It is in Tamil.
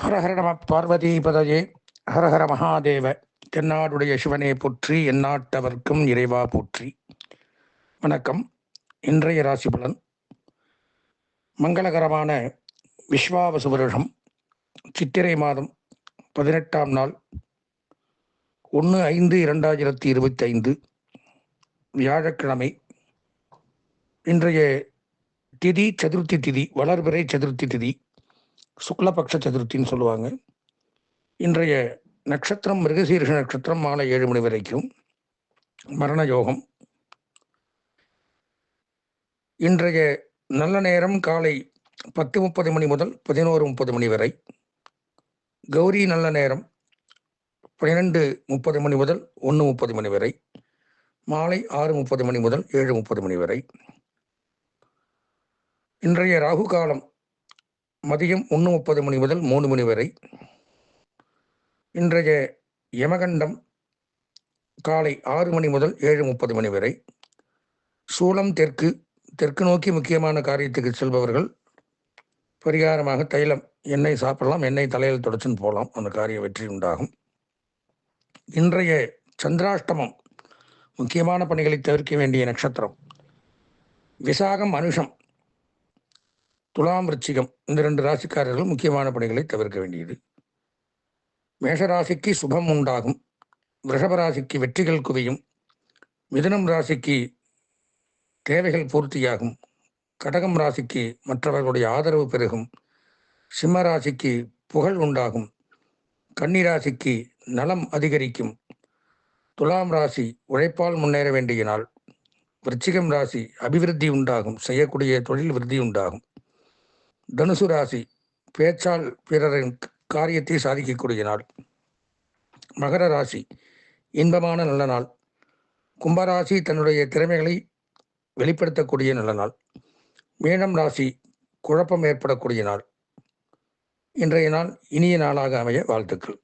ஹரஹர நம பார்வதிபதயே ஹரஹர மகாதேவ தென்னாடுடைய சிவனே போற்றி எந்நாட்டவர்க்கும் இறைவா போற்றி. வணக்கம். இன்றைய ராசி பலன் மங்களகரமான விஸ்வாவசு வருடம் சித்திரை மாதம் பதினெட்டாம் நாள் ஒன்று ஐந்து இரண்டாயிரத்தி இருபத்தி ஐந்து வியாழக்கிழமை. இன்றைய திதி சதுர்த்தி திதி வளர்பிறை சதுர்த்தி திதி. சுக்லபக்ஷ சதுர்த்தின்னு சொல்லுவாங்க. இன்றைய நட்சத்திரம் மிருகசீர்ஷ நட்சத்திரம் மாலை ஏழு மணி வரைக்கும் மரண யோகம். இன்றைய நல்ல நேரம் காலை பத்து முப்பது மணி முதல் பதினோரு முப்பது மணி வரை. கௌரி நல்ல நேரம் பன்னிரெண்டு முப்பது மணி முதல் ஒன்று முப்பது மணி வரை. மாலை ஆறு முப்பது மணி முதல் ஏழு முப்பது மணி வரை. இன்றைய ராகு காலம் மதியம் ஒன்று முப்பது மணி முதல் மூணு மணி வரை. இன்றைய யமகண்டம் காலை ஆறு மணி முதல் ஏழு முப்பது மணி வரை. சூளம் தெற்கு தெற்கு நோக்கி முக்கியமான காரியத்துக்கு செல்பவர்கள் பரிகாரமாக தைலம் எண்ணெய் சாப்பிடலாம் எண்ணெய் தலையில் தொடச்சுன்னு போகலாம் அந்த காரிய வெற்றி உண்டாகும். இன்றைய சந்திராஷ்டமம் முக்கியமான பணிகளை தவிர்க்க வேண்டிய நட்சத்திரம். விசாகம் அனுஷம் துலாம் ரிச்சிகம் இந்த ரெண்டு ராசிக்காரர்கள் முக்கியமான பணிகளை தவிர்க்க வேண்டியது. மேஷராசிக்கு சுபம் உண்டாகும் ரிஷபராசிக்கு வெற்றிகள் குவியும் மிதுனம் ராசிக்கு தேவைகள் பூர்த்தியாகும் கடகம் ராசிக்கு மற்றவர்களுடைய ஆதரவு பெருகும் சிம்ம ராசிக்கு புகழ் உண்டாகும் கன்னிராசிக்கு நலம் அதிகரிக்கும் துலாம் ராசி உழைப்பால் முன்னேற வேண்டிய நாள் விருச்சிகம் ராசி அபிவிருத்தி உண்டாகும் செய்யக்கூடிய தொழில் விருத்தி உண்டாகும். தனுசு ராசி பேச்சால் பிறரின் காரியத்தை சாதிக்கக்கூடிய நாள். மகர ராசி இன்பமான நல்ல நாள். கும்பராசி தன்னுடைய திறமைகளை வெளிப்படுத்தக்கூடிய நல்ல நாள். மீனம் ராசி குழப்பம் ஏற்படக்கூடிய நாள். இன்றைய நாள் இனிய நாளாக அமைய வாழ்த்துக்கள்.